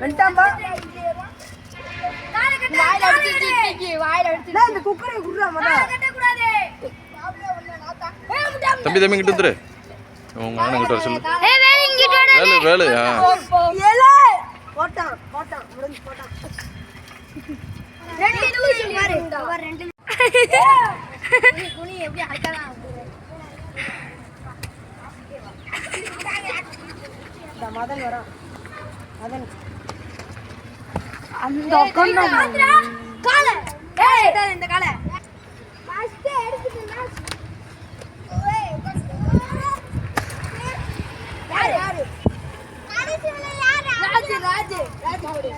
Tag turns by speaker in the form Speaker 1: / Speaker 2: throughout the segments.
Speaker 1: வெண்டாம்பா
Speaker 2: வாயில அடிச்சு வாயில அடிச்சு
Speaker 1: இந்த குக்கரை குடுறா.
Speaker 3: தம்பி தம்பி இங்கிட்டு வந்துரு. உங்க அண்ணன் கிட்ட வர சொல்லு.
Speaker 2: வேலை.
Speaker 3: வேலு.
Speaker 1: போட்டான் போட்டான் முடிஞ்சு போட்டான்.
Speaker 2: ரெண்டு குனி, குனி, எப்படி அடக்கலாம்
Speaker 1: மதன் வரான் மதன்.
Speaker 2: அந்த காலை. இந்த காலை. யாரு? யாரு? ராஜு ராஜு. ராஜு போடு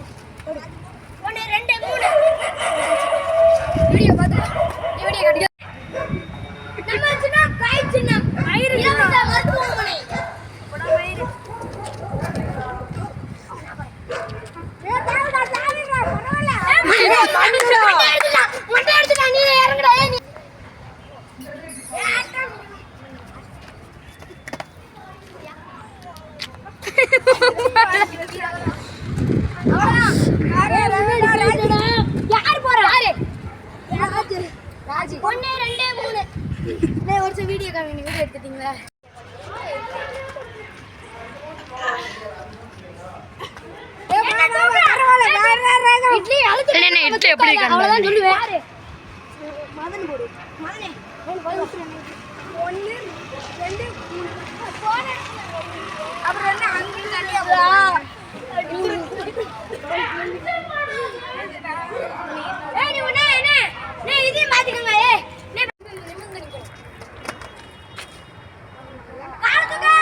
Speaker 2: ஒன்று ரெண்டு மூணு. வீடியோ பார்த்து வீடியோ கட்டிக்க ஒன்னு ரெண்டு மூணு ஒரு வீடியோ காமிங்க வீடியோ எடுத்துட்டீங்களா? இட்லி அழுத்து
Speaker 4: என்ன, என்ன, இட்லி எப்படி இருக்கு?
Speaker 2: அவ்வளவுதான் சொல்லுவேன். மதன் போடு மதனே ஒன்று ரெண்டு மூணு. அப்புறம் என்ன? அங்கே தனியா ஏய் நீ உடனே என்ன? நீ இதையும் மாத்திக்கங்க ஏய். நீ காலத்துக்கு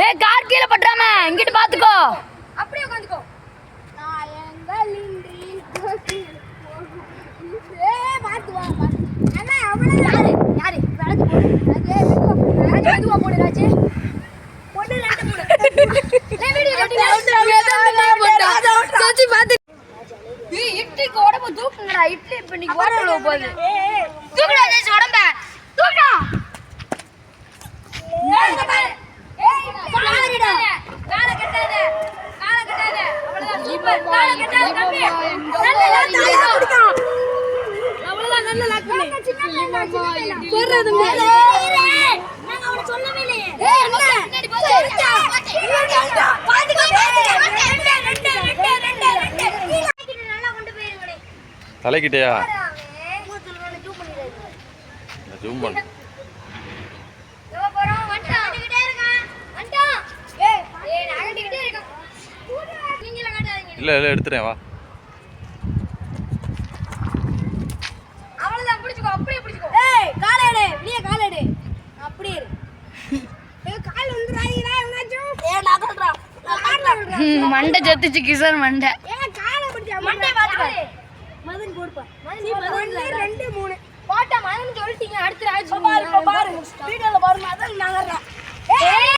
Speaker 4: ஏ கார் கீழே பட்டுறாம இங்கிட்டு பாத்துக்கோ
Speaker 2: அப்படியே உட்காந்துக்கோ நாயங்களின்றி ஏ பாத்து வா பாத்து அண்ணா அவ்வளவு யாரு யாரு வலது போடு ராஜே மெதுவா போடு ராஜே பொண்ணு ரெண்டு மூணு ஏய் வீடியோ
Speaker 4: சச்சி பாத்து ஏய் இட்லிக்கு உடம்பு தூக்குங்கடா இட்லி இப்ப நீ ஓட போகுது. தூக்குடா ஜெயிச்சு உடம்ப. தூக்குடா.
Speaker 3: தலைக்கிட்டயா? ஜூம் பண்ணு. இல்லை இல்லை எடுத்துறேன் வா.
Speaker 2: அவ்வளவுதான் பிடிச்சுக்கோ அப்படியே பிடிச்சுக்கோ. ஏய் காலை எடு. நீ காலை எடு. அப்படியே இரு. ஏய் கால் என்னாச்சும் ஏ நான் சொல்றேன்
Speaker 4: மண்டை செத்துச்சு கிஷோர் மண்டை
Speaker 2: ஏன் காலை பிடிச்சா மண்டை பாத்துக்கோ. மதன் போடுப்பா. ஒன்று ரெண்டு மூணு. பாட்டா மதன் சொல்லிட்டீங்க அடுத்து ராஜ் பாரு பாரு. வீடியோல பாரு மதன் ஏய்